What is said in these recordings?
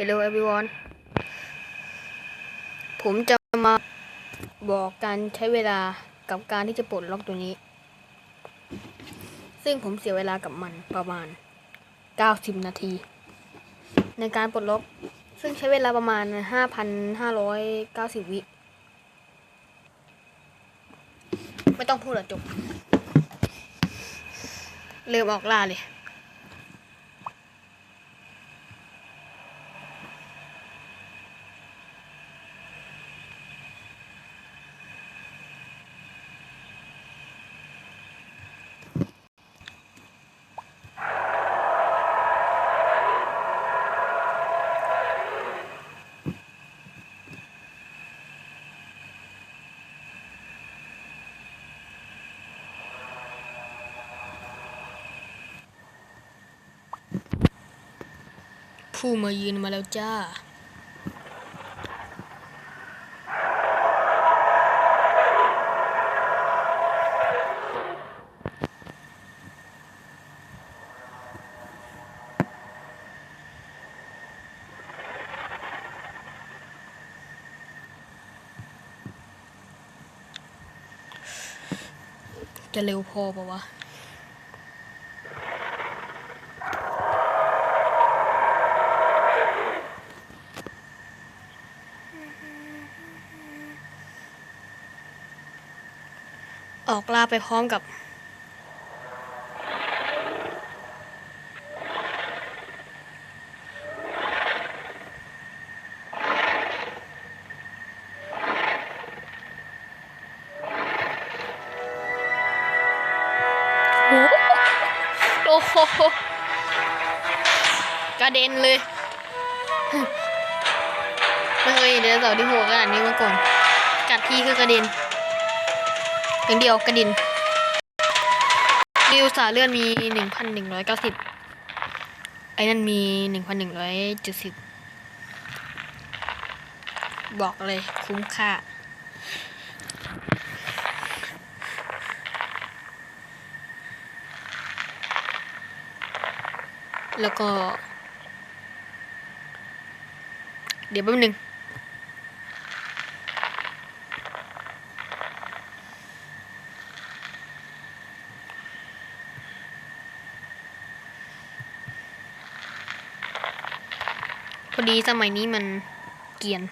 Hello everyone ผมจะมาบอกการใช้เวลากับการที่จะปลดล็อกตัวนี้ ซึ่งผมเสียเวลากับมันประมาณ 90 นาที ในการปลดล็อก ซึ่งใช้เวลาประมาณ 5,590 วิ ไม่ต้องพูดหรอกจบ เริ่มออกล่าเลย ผู้มายืนมาแล้วจ้า จะเร็วพอปะวะ ออกล่าไปพร้อมกับ โอ้โหกระเด็นเลยไม่เคยเห็นไดโนเสาที่โหดขนาดนี้มาก่อน กัดทีคือกระเด็น อย่างเดียวกระดินดิวสาเลื่อนมีหนึ่งพันหนึ่งร้อยเก้าสิบไอ้นั่นมีหนึ่งพันหนึ่งร้อยเจ็ดสิบบอกเลยคุ้มค่า แล้วก็ เดี๋ยวแป๊บนึง ดีสมัยนี้มันเกียน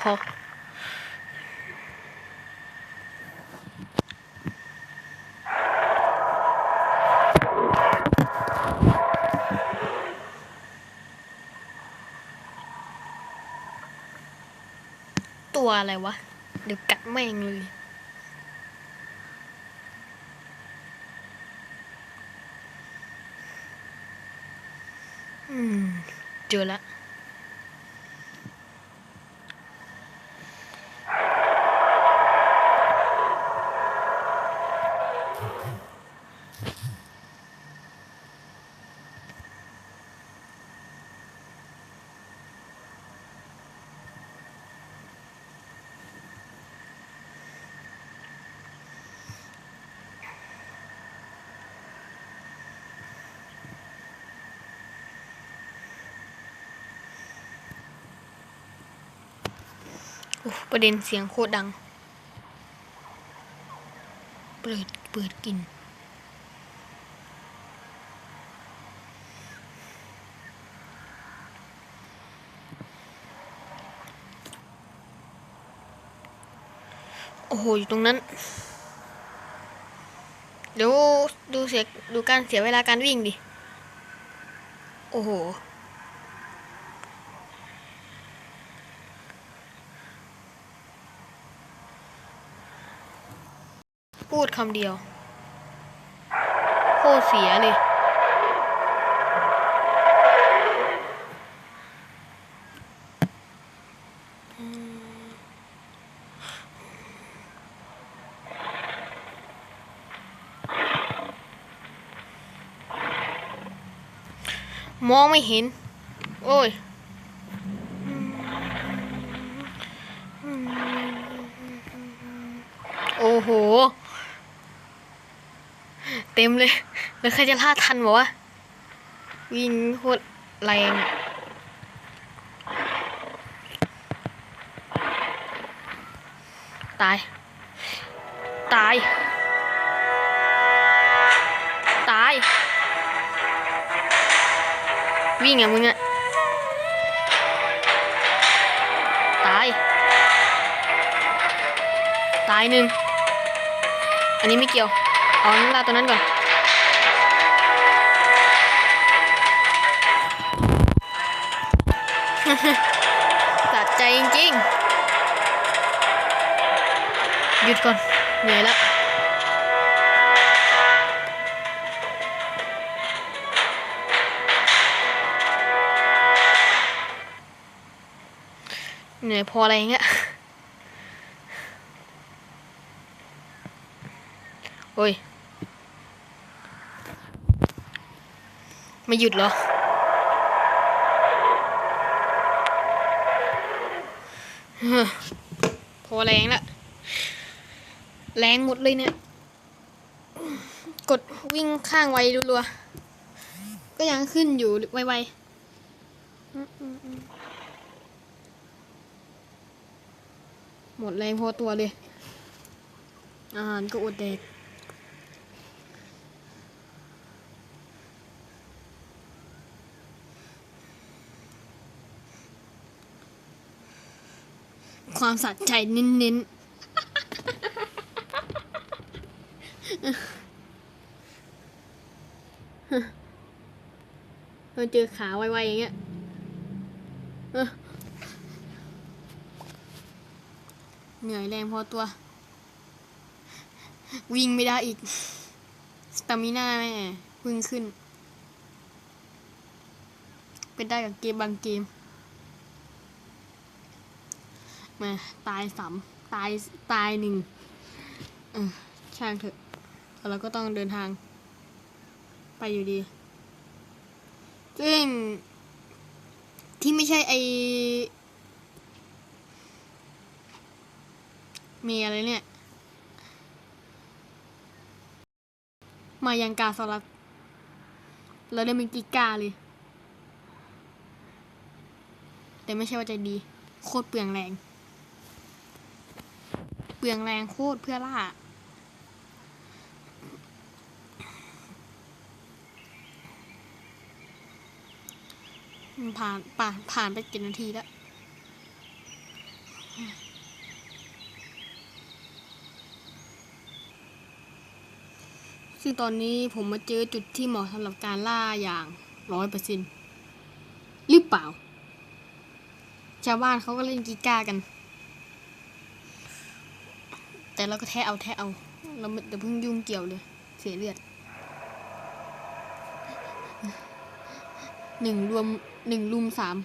พอ ตัวอะไรวะ เดี๋ยวกัดแม่งเลย อืมเประเด็นเสียงโคตรดัง เปิด เปิดกิน โอ้โห อยู่ตรงนั้น เดี๋ยวดูเสีย ดูการเสียเวลาการวิ่งดิ โอ้โห พูดคำเดียว โคตรเสียเลย มองไม่เห็น โอ้ย โอ้โห เต็มเลยแล้วใครจะล่าทันบอกวะวิ่งโคตรแรงตาย ตาย ตาย วิ่งอะมึงอะตาย ตายหนึ่ง อันนี้ไม่เกี่ยว อาน้ำลาตัวนั้นก่อนตัดใจจริงๆ หยุดก่อน เหนื่อยแล้วเหนื่อยพออะไรอย่างเงี้ย โอ้ย ไม่หยุดเหรอ พอแรงละแรงหมดเลยเนี่ย กดวิ่งข้างไวรัวๆ ก็ยังขึ้นอยู่ไวๆ หมดแรงพอตัวเลย อาหารก็อดแดก ความสะใจเน้นๆเราเจอขาไวๆอย่างเงี้ยเออเหนื่อยแรงพอตัว วิ่งไม่ได้อีก สตามิน่าแม่พึ่งขึ้น เป็นได้กับเกมบางเกม มาตายสามตายตายหนึ่งอช่างเถอะแต่เราก็ต้องเดินทาง ไปอยู่ดี ซึ่ง ที่ไม่ใช่ไอมีอะไรเนี่ย มายังกาสลัดแล้วได้เป็นกิกาเลย แต่ไม่ใช่ว่าใจดี โคตรเปลืองแรง เปลืองแรงโคตรเพื่อล่ามันผ่านป่าผ่านไปกี่นาทีแล้ว ซึ่งตอนนี้ผมมาเจอจุดที่เหมาะสำหรับการล่าอย่างร้อยเปอร์เซ็นต์หรือเปล่า ชาวบ้านเขาก็เล่นกีก้ากัน แต่เราก็แท้เอาแท้เอา เราไม่เพิ่งยุ่งเกี่ยวเลย เสียเลือดหนึ่งรวมหนึ่งรุมสาม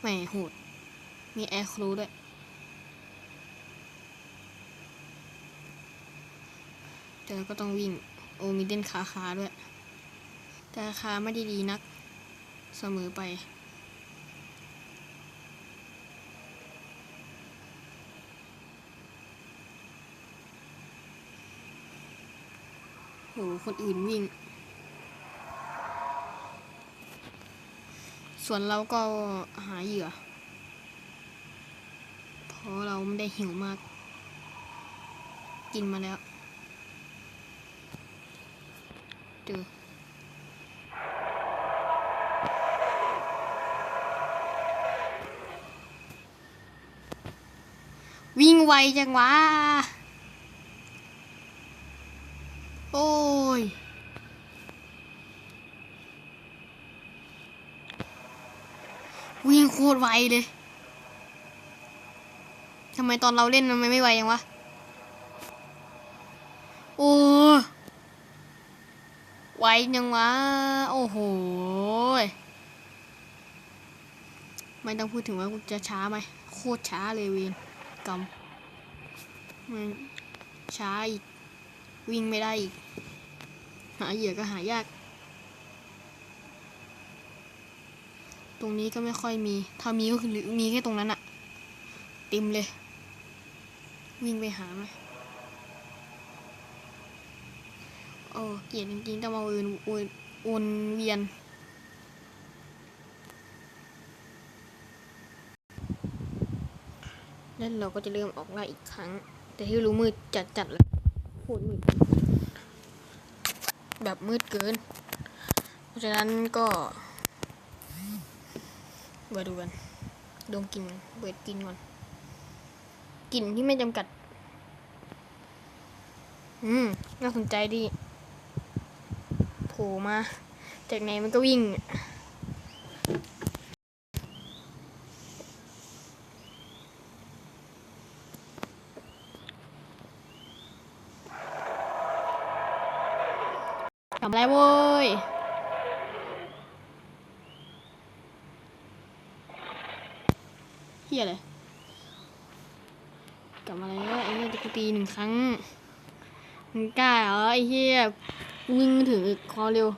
แหมโหด มีแอร์ครูด้วย แต่เราก็ต้องวิ่ง โอมีเด่นขาขาด้วย แต่ขาไม่ด้ดีนัก เสมอไป หคนอื่นวิ่ง ส่วนเราก็หาเหยื่อ เพราะเราไม่ได้หิวมาก กินมาแล้ว เจอวิ่งไวจังวะ โอ้ย วิ่งโคตรไวเลยทำไมตอนเราเล่นมันไม่ไวยังวะ โอ้ไวยังวะ โอ้โห ไม่ต้องพูดถึงว่ากูจะช้าไหม โคตรช้าเลยเวนกำมันช้าอีก วิ่งไม่ได้อีก หาเหยื่อก็หายาก ตรงนี้ก็ไม่ค่อยมี ถ้ามีก็คือมีแค่ตรงนั้นอะเต็มเลย วิ่งไปหาไหมโอ้เกลียดจริงๆแต่มาเวินเวินเวียน แล้วเราก็จะเริ่มออกล่าอีกครั้ง แต่ที่รู้มืดจัดจัดๆเลยโคตรมืด แบบมืดเกิน เพราะฉะนั้นก็ มาดูกันดมกลินเบิดกลินก่อนกลิ่นที่ไม่จำกัด อืม น่าสนใจดีโผล่มา จากไหนมันก็วิ่ง ทำไรโว้ย เฮี ยอะไรกลับมาแล้วไอ้เนี่ยจะกูตีหนึ่งครั้งมึงกล้าเหรอไอ้เฮียวิ่งมาถึงคอเร็ว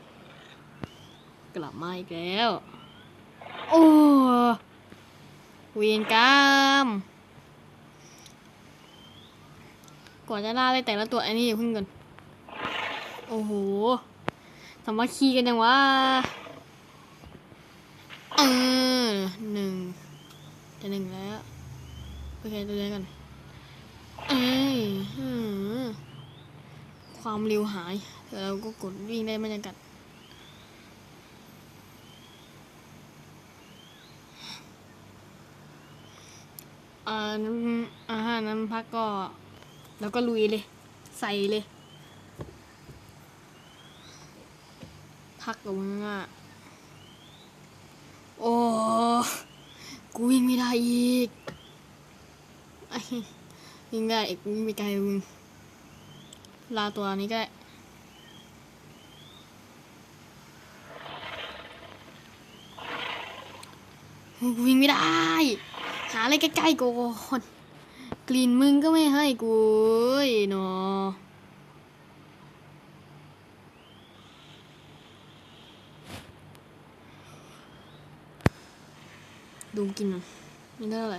กลับมาอีกแล้ว โอ้เวียนกรรมก่อนจะล่าเลยแต่ละตัวไอ้นี่อย่าเพึ่งก่อนโอ้โหสามัคคีกันยังวะเออหนึ่ง จะหนึ่งแล้วโอเคตัวเดียวกันเอ้ยหือความเร็วหายแต่เราก็กดวิ่งได้ไม่จำกัดอ่าน้ำอาหารน้ำพักก็ แล้วก็ลุยเลย ใส่เลย พักกับมึงอะ โอ้ กูวิ่งไม่ได้อีกวิ่งได้อีกวิ่งไปไกลมึงลาตัวนี้ก็ได้กูวิ่งไม่ได้ หาอะไรใกล้ๆก่อนกลิ่นมึงก็ไม่ให้กูเนาะ ดูกินหน่อยนี่ได้อะไร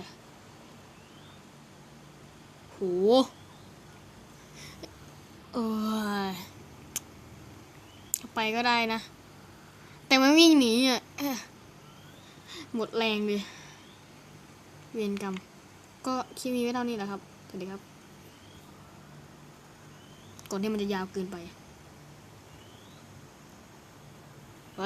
โหเออไปก็ได้นะ แต่มันวิ่งหนีอะหมดแรงเลย เวรกรรม ก็คลิปนี้ไว้เท่านี้แหละครับ สวัสดีครับ ก่อนที่มันจะยาวเกินไปไป